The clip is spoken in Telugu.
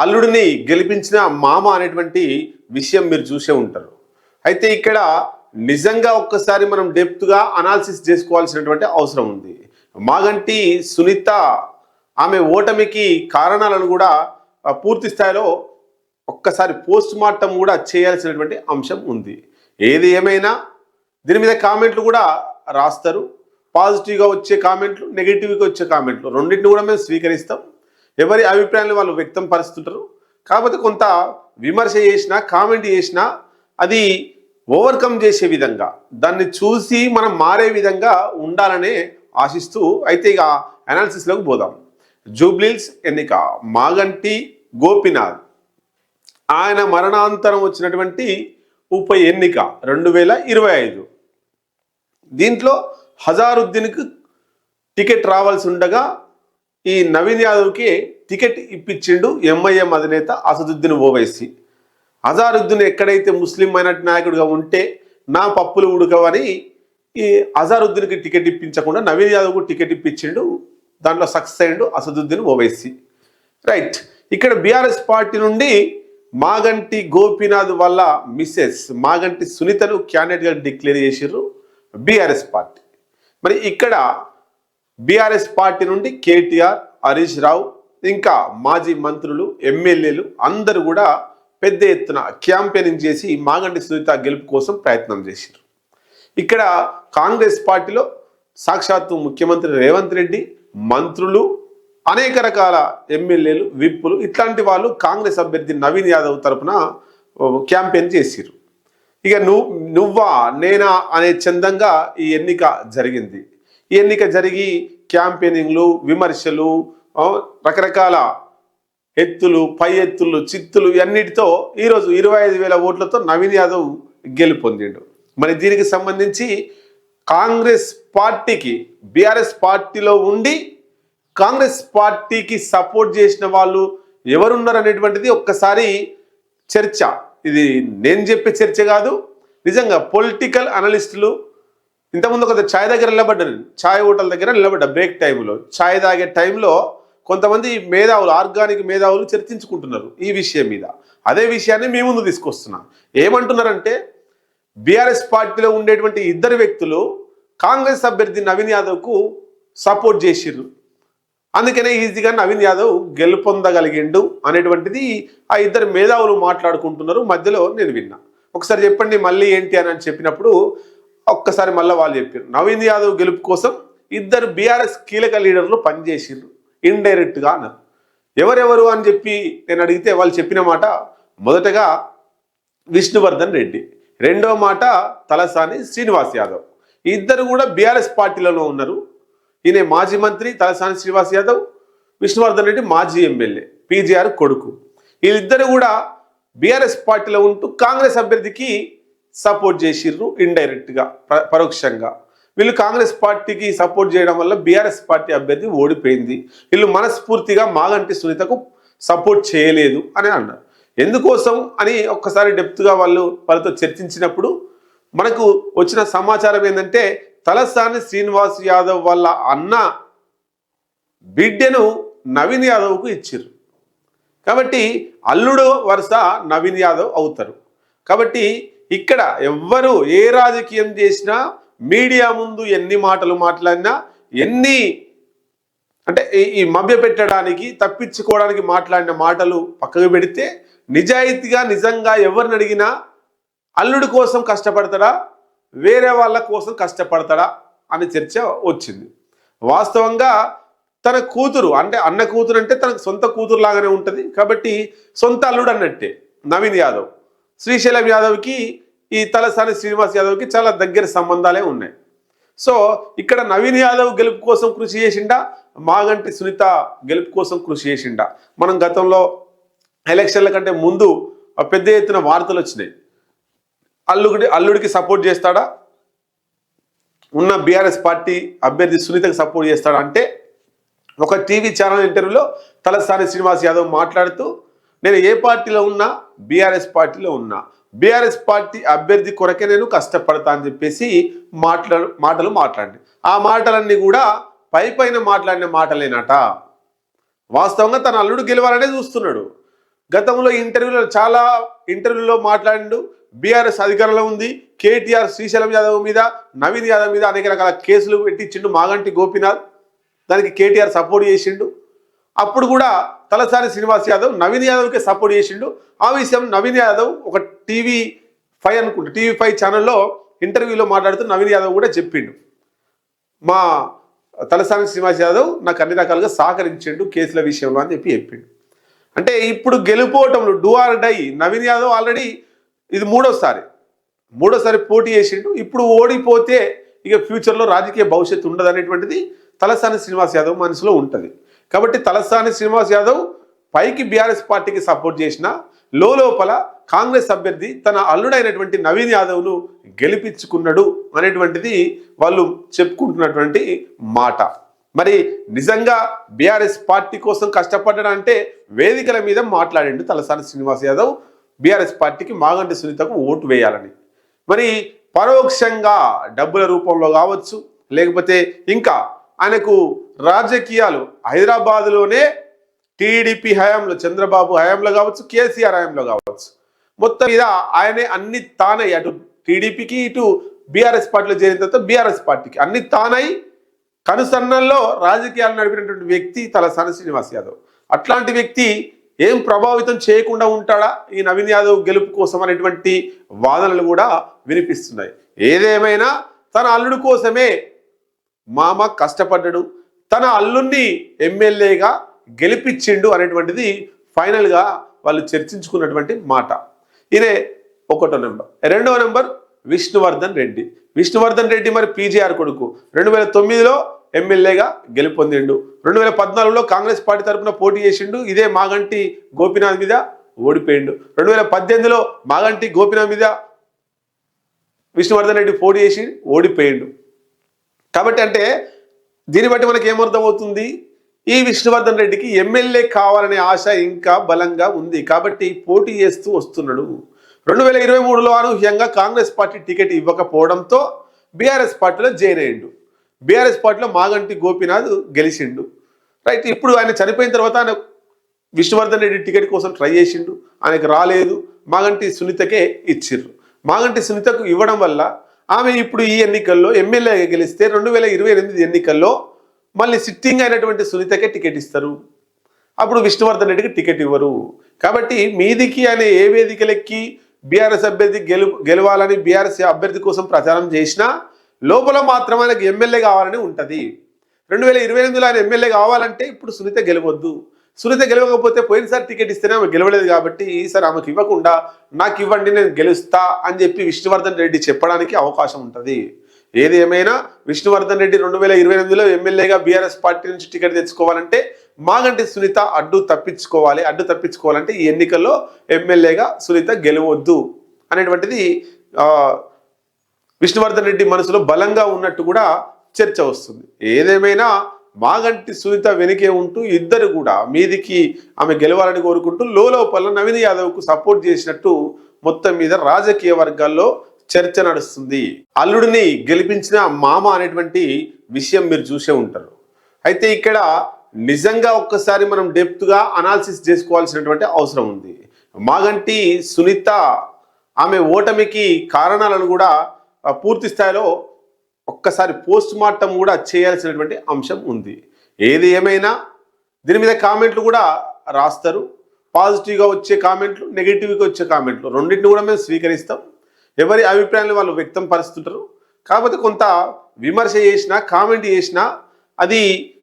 అల్లుడిని గెలిపించిన మామ అనేటువంటి విషయం మీరు చూసే ఉంటారు. అయితే ఇక్కడ నిజంగా ఒక్కసారి మనం డెప్త్గా అనాలిసిస్ చేసుకోవాల్సినటువంటి అవసరం ఉంది. మాగంటి సునీత ఆమె ఓటమికి కారణాలను కూడా పూర్తి స్థాయిలో ఒక్కసారి పోస్ట్ మార్టం కూడా చేయాల్సినటువంటి అంశం ఉంది. ఏది ఏమైనా దీని మీద కామెంట్లు కూడా రాస్తారు. పాజిటివ్గా వచ్చే కామెంట్లు నెగిటివ్గా వచ్చే కామెంట్లు రెండింటిని కూడా మేము స్వీకరిస్తాం. ఎవరి అభిప్రాయాలు వాళ్ళు వ్యక్తం పరుస్తుంటారు? కాకపోతే కొంత విమర్శ చేసినా కామెంట్ చేసినా అది ఓవర్కమ్ చేసే విధంగా దాన్ని చూసి మనం మారే విధంగా ఉండాలనే ఆశిస్తూ అయితే ఇక అనాలిసిస్లోకి పోదాం. జూబ్లీల్స్ ఎన్నిక మాగంటి గోపినాథ్. ఆయన మరణాంతరం వచ్చినటువంటి ఉప ఎన్నిక రెండు వేల ఇరవై ఐదు. దీంట్లో హజారుద్దీన్కి టికెట్ రావాల్సి ఉండగా ఈ నవీన్ యాదవ్కి టికెట్ ఇప్పించిండు ఎంఐఎం అధినేత అసదుద్దీన్ ఓవైసీ. అజారుద్దీన్ ఎక్కడైతే ముస్లిం మైనార్టీ నాయకుడిగా ఉంటే నా పప్పులు ఉడకవని ఈ అజారుద్దీన్కి టికెట్ ఇప్పించకుండా నవీన్ యాదవ్కు టికెట్ ఇప్పించిండు. దాంట్లో సక్సెస్ అయ్యిండు అసదుద్దీన్ ఓవైసీ. రైట్. ఇక్కడ బీఆర్ఎస్ పార్టీ నుండి మాగంటి గోపీనాథ్ వల్ల మిస్సెస్ మాగంటి సునీతను క్యాండిడేట్గా డిక్లేర్ చేసిర్రు బీఆర్ఎస్ పార్టీ. మరి ఇక్కడ బీఆర్ఎస్ పార్టీ నుండి కేటీఆర్ హరీష్ రావు ఇంకా మాజీ మంత్రులు ఎమ్మెల్యేలు అందరూ కూడా పెద్ద ఎత్తున క్యాంపెయినింగ్ చేసి మాగంటి సునీత గెలుపు కోసం ప్రయత్నం చేశారు ఇక్కడ కాంగ్రెస్ పార్టీలో సాక్షాత్తు ముఖ్యమంత్రి రేవంత్ రెడ్డి మంత్రులు అనేక రకాల ఎమ్మెల్యేలు విప్పులు ఇట్లాంటి వాళ్ళు కాంగ్రెస్ అభ్యర్థి నవీన్ యాదవ్ తరపున క్యాంపెయిన్ చేసిరు ఇక నువ్వు నువ్వా నేనా అనే చందంగా ఈ ఎన్నిక జరిగింది. ఈ ఎన్నిక జరిగి క్యాంపెయినింగ్లు విమర్శలు రకరకాల ఎత్తులు పై ఎత్తులు చిత్తులు ఇవన్నిటితో ఈరోజు ఇరవై ఐదు వేల ఓట్లతో నవీన్ యాదవ్ గెలుపొందిండు. మరి దీనికి సంబంధించి కాంగ్రెస్ పార్టీకి బీఆర్ఎస్ పార్టీలో ఉండి కాంగ్రెస్ పార్టీకి సపోర్ట్ చేసిన వాళ్ళు ఎవరున్నారు అనేటువంటిది ఒక్కసారి చర్చ. ఇది నేను చెప్పే చర్చ కాదు. నిజంగా పొలిటికల్ అనలిస్టులు ఇంతకుముందు ఒక ఛాయ్ దగ్గర నిలబడ్డాను ఛాయ్ హోటల్ దగ్గర నిలబడ్డా బ్రేక్ టైంలో ఛాయ్ తాగే టైంలో కొంతమంది మేధావులు ఆర్గానిక్ మేధావులు చర్చించుకుంటున్నారు ఈ విషయం మీద. అదే విషయాన్ని మీ ముందు తీసుకొస్తున్నా. ఏమంటున్నారంటే బీఆర్ఎస్ పార్టీలో ఉండేటువంటి ఇద్దరు వ్యక్తులు కాంగ్రెస్ అభ్యర్థి నవీన్ యాదవ్కు సపోర్ట్ చేసిర్రు. అందుకనే ఈజీగా నవీన్ యాదవ్ గెలుపొందగలిగిండు అనేటువంటిది ఆ ఇద్దరు మేధావులు మాట్లాడుకుంటున్నారు. మధ్యలో నేను విన్నా. ఒకసారి చెప్పండి మళ్ళీ ఏంటి అని అని చెప్పినప్పుడు ఒక్కసారి మళ్ళీ వాళ్ళు చెప్పారు నవీన్ యాదవ్ గెలుపు కోసం ఇద్దరు బీఆర్ఎస్ కీలక లీడర్లు పనిచేసిర్రు. ఇండైరెక్ట్గా అన్నారు. ఎవరెవరు అని చెప్పి నేను అడిగితే వాళ్ళు చెప్పిన మాట మొదటగా విష్ణువర్ధన్ రెడ్డి రెండో మాట తలసాని శ్రీనివాస్ యాదవ్. ఇద్దరు కూడా బీఆర్ఎస్ పార్టీలలో ఉన్నారు. ఈయన మాజీ మంత్రి తలసాని శ్రీనివాస్ యాదవ్ విష్ణువర్ధన్ రెడ్డి మాజీ ఎమ్మెల్యే పీజీఆర్ కొడుకు. వీళ్ళిద్దరు కూడా బీఆర్ఎస్ పార్టీలో ఉంటూ కాంగ్రెస్ అభ్యర్థికి సపోర్ట్ చేసిర్రు ఇండైరెక్ట్గా ప- పరోక్షంగా. వీళ్ళు కాంగ్రెస్ పార్టీకి సపోర్ట్ చేయడం వల్ల బీఆర్ఎస్ పార్టీ అభ్యర్థి ఓడిపోయింది. వీళ్ళు మనస్ఫూర్తిగా మాగంటి సునీతకు సపోర్ట్ చేయలేదు అని అన్నారు. ఎందుకోసం అని ఒక్కసారి డెప్త్గా వాళ్ళు వాళ్ళతో చర్చించినప్పుడు మనకు వచ్చిన సమాచారం ఏంటంటే తలసాని శ్రీనివాస్ యాదవ్ వాళ్ళ అన్న బిడ్డను నవీన్ యాదవ్కు ఇచ్చిర్రు. కాబట్టి అల్లుడు వరుస నవీన్ యాదవ్ అవుతారు. కాబట్టి ఇక్కడ ఎవ్వరు ఏ రాజకీయం చేసినా మీడియా ముందు ఎన్ని మాటలు మాట్లాడినా ఎన్ని అంటే ఈ- మభ్య పెట్టడానికి తప్పించుకోవడానికి మాట్లాడిన మాటలు పక్కకు పెడితే నిజాయితీగా నిజంగా ఎవరిని అడిగినా అల్లుడి కోసం కష్టపడతాడా? వేరే వాళ్ళ కోసం కష్టపడతాడా? అనే చర్చ వచ్చింది. వాస్తవంగా తన కూతురు అంటే అన్న కూతురు అంటే తనకు సొంత కూతురు లాగానే ఉంటుంది. కాబట్టి సొంత అల్లుడు అన్నట్టే నవీన్ యాదవ్. శ్రీశైలం యాదవ్కి ఈ తలసాని శ్రీనివాస్ యాదవ్కి చాలా దగ్గర సంబంధాలే ఉన్నాయి. సో ఇక్కడ నవీన్ యాదవ్ గెలుపు కోసం కృషి చేసిండా? మాగంటి సునీత గెలుపు కోసం కృషి చేసిండా? మనం గతంలో ఎలక్షన్ల కంటే ముందు పెద్ద ఎత్తున వార్తలు వచ్చినాయి. అల్లుడి అల్లుడికి సపోర్ట్ చేస్తాడా? ఉన్న బీఆర్ఎస్ పార్టీ అభ్యర్థి సునీతకు సపోర్ట్ చేస్తాడా? అంటే ఒక టీవీ ఛానల్ ఇంటర్వ్యూలో తలసాని శ్రీనివాస్ యాదవ్ మాట్లాడుతూ నేను ఏ పార్టీలో ఉన్నా బీఆర్ఎస్ పార్టీలో ఉన్నా. బీఆర్ఎస్ పార్టీ అభ్యర్థి కొరకే నేను కష్టపడతా అని చెప్పేసి మాట్లాడు మాటలు మాట్లాడి ఆ మాటలన్నీ కూడా పై పైన మాట్లాడిన మాటలేనట. వాస్తవంగా తన అల్లుడు గెలవాలనే చూస్తున్నాడు. గతంలో ఇంటర్వ్యూలో చాలా ఇంటర్వ్యూలో మాట్లాడిండు. బీఆర్ఎస్ అధికారంలో ఉంది. కేటీఆర్ శ్రీశైలం యాదవ్ మీద నవీన్ యాదవ్ మీద అనేక రకాల కేసులు పెట్టించిండు మాగంటి గోపీనాథ్. దానికి కేటీఆర్ సపోర్ట్ చేసిండు. అప్పుడు కూడా తలసాని శ్రీనివాస్ యాదవ్ నవీన్ యాదవ్కి సపోర్ట్ చేసిండు. ఆ విషయం నవీన్ యాదవ్ ఒక టీవీ ఫైవ్ అనుకుంటా టీవీ ఫైవ్ ఛానల్లో ఇంటర్వ్యూలో మాట్లాడుతూ నవీన్ యాదవ్ కూడా చెప్పిండు. మా తలసాని శ్రీనివాస్ యాదవ్ నాకు అన్ని రకాలుగా సహకరించిండు కేసుల విషయంలో అని చెప్పి చెప్పిండు. అంటే ఇప్పుడు గెలుపోవటంలో do or die Naveen Yadav already ఇది మూడోసారి. మూడోసారి పోటీ చేసిండు. ఇప్పుడు ఓడిపోతే ఇక ఫ్యూచర్లో రాజకీయ భవిష్యత్తు ఉండదు అనేటువంటిది తలసాని శ్రీనివాస్ యాదవ్ మనసులో ఉంటుంది. కాబట్టి తలసాని శ్రీనివాస్ యాదవ్ పైకి బీఆర్ఎస్ పార్టీకి సపోర్ట్ చేసిన లోపల కాంగ్రెస్ అభ్యర్థి తన అల్లుడైనటువంటి నవీన్ యాదవ్ను గెలిపించుకున్నాడు అనేటువంటిది వాళ్ళు చెప్పుకుంటున్నటువంటి మాట. మరి నిజంగా బీఆర్ఎస్ పార్టీ కోసం కష్టపడ్డాడు అంటే వేదికల మీద మాట్లాడిండు తలసాని శ్రీనివాస్ యాదవ్. బీఆర్ఎస్ పార్టీకి మాగంటి సునీతకు ఓటు వేయాలని. మరి పరోక్షంగా డబ్బుల రూపంలో కావచ్చు లేకపోతే ఇంకా ఆయనకు రాజకీయాలు హైదరాబాదులోనే టీడీపీ హయాంలో చంద్రబాబు హయాంలో కావచ్చు కేసీఆర్ హయాంలో కావచ్చు. మొత్తం మీద ఆయనే అన్ని తానై అటు టీడీపీకి ఇటు బీఆర్ఎస్ పార్టీలో చేరిన తర్వాత బీఆర్ఎస్ పార్టీకి అన్ని తానై కనుసన్నల్లో రాజకీయాలు నడిపినటువంటి వ్యక్తి తలసాని శ్రీనివాస్ యాదవ్. అట్లాంటి వ్యక్తి ఏం ప్రభావితం చేయకుండా ఉంటాడా? ఈ నవీన్ యాదవ్ గెలుపు కోసం అనేటువంటి వాదనలు కూడా వినిపిస్తున్నాయి. ఏదేమైనా తన అల్లుడు కోసమే మామ కష్టపడ్డాడు. తన అల్లుణ్ణి ఎమ్మెల్యేగా గెలిపించిండు అనేటువంటిది ఫైనల్గా వాళ్ళు చర్చించుకున్నటువంటి మాట. ఇదే ఒకటో నెంబర్. రెండవ నెంబర్ విష్ణువర్ధన్ రెడ్డి. విష్ణువర్ధన్ రెడ్డి మరి పీజీఆర్ కొడుకు. రెండు వేల తొమ్మిదిలో ఎమ్మెల్యేగా గెలుపొందిండు. రెండు వేల పద్నాలుగులో కాంగ్రెస్ పార్టీ తరఫున పోటీ చేసిండు. ఇదే మాగంటి గోపినాథ్ మీద ఓడిపోయిండు. రెండు వేల పద్దెనిమిదిలో మాగంటి గోపినాథ్ మీద విష్ణువర్ధన్ రెడ్డి పోటీ చేసి ఓడిపోయిండు. కాబట్టి అంటే దీన్ని బట్టి మనకి ఏమర్థమవుతుంది? ఈ విష్ణువర్ధన్ రెడ్డికి ఎమ్మెల్యే కావాలనే ఆశ ఇంకా బలంగా ఉంది. కాబట్టి పోటీ చేస్తూ వస్తున్నాడు. రెండు వేల ఇరవై మూడులో అనూహ్యంగా కాంగ్రెస్ పార్టీ టికెట్ ఇవ్వకపోవడంతో బీఆర్ఎస్ పార్టీలో జాయిన్ అయ్యిండు. బీఆర్ఎస్ పార్టీలో మాగంటి గోపీనాథ్ గెలిచిండు. రైట్ ఇప్పుడు ఆయన చనిపోయిన తర్వాత ఆయన విష్ణువర్ధన్ రెడ్డి టికెట్ కోసం ట్రై చేసిండు. ఆయనకు రాలేదు. మాగంటి సునీతకే ఇచ్చిర్రు. మాగంటి సునీతకు ఇవ్వడం వల్ల ఆమె ఇప్పుడు ఈ ఎన్నికల్లో ఎమ్మెల్యేగా గెలిస్తే రెండు వేల ఇరవై ఎనిమిది ఎన్నికల్లో మళ్ళీ సిట్టింగ్ అయినటువంటి సునీతకే టికెట్ ఇస్తారు. అప్పుడు విష్ణువర్ధన్ రెడ్డికి టికెట్ ఇవ్వరు. కాబట్టి మీదికి ఆయన ఏ వేదికలెక్కి బీఆర్ఎస్ అభ్యర్థి గెలు గెలవాలని బీఆర్ఎస్ అభ్యర్థి కోసం ప్రచారం చేసినా లోపల మాత్రం ఆయనకు ఎమ్మెల్యే కావాలని ఉంటుంది. రెండు వేల ఇరవై ఎనిమిదిలో ఆయన ఎమ్మెల్యే కావాలంటే ఇప్పుడు సునీత గెలవద్దు. సునీత గెలవకపోతే పోయినసారి టికెట్ ఇస్తేనే ఆమె గెలవలేదు కాబట్టి ఈసారి ఆమెకు ఇవ్వకుండా నాకు ఇవ్వండి నేను గెలుస్తా అని చెప్పి విష్ణువర్ధన్ రెడ్డి చెప్పడానికి అవకాశం ఉంటుంది. ఏది ఏమైనా విష్ణువర్ధన్ రెడ్డి రెండు వేల ఇరవై ఎనిమిదిలో ఎమ్మెల్యేగా బీఆర్ఎస్ పార్టీ నుంచి టికెట్ తెచ్చుకోవాలంటే మాగంటి సునీత అడ్డు తప్పించుకోవాలి అడ్డు తప్పించుకోవాలంటే ఈ ఎన్నికల్లో ఎమ్మెల్యేగా సునీత గెలవద్దు అనేటువంటిది విష్ణువర్ధన్ రెడ్డి మనసులో బలంగా ఉన్నట్టు కూడా చర్చ వస్తుంది. ఏదేమైనా మాగంటి సునీత వెనుకే ఉంటూ ఇద్దరు కూడా మీదికి ఆమె గెలవాలని కోరుకుంటూ లోపల నవీన్ యాదవ్కు సపోర్ట్ చేసినట్టు మొత్తం మీద రాజకీయ వర్గాల్లో చర్చ నడుస్తుంది. అల్లుడిని గెలిపించిన మామ అనేటువంటి విషయం మీరు చూసే ఉంటారు. అయితే ఇక్కడ నిజంగా ఒక్కసారి మనం డెప్త్గా అనాలిసిస్ చేసుకోవాల్సినటువంటి అవసరం ఉంది. మాగంటి సునీత ఆమె ఓటమికి కారణాలను కూడా పూర్తి స్థాయిలో ఒక్కసారి పోస్ట్ మార్టం కూడా చేయాల్సినటువంటి అంశం ఉంది. ఏది ఏమైనా దీని మీద కామెంట్లు కూడా రాస్తారు. పాజిటివ్గా వచ్చే కామెంట్లు నెగిటివ్గా వచ్చే కామెంట్లు రెండింటిని కూడా మేము స్వీకరిస్తాం. ఎవరి అభిప్రాయాలు వాళ్ళు వ్యక్తం పరుస్తుంటారు. కాకపోతే కొంత విమర్శ చేసినా కామెంట్ చేసినా అది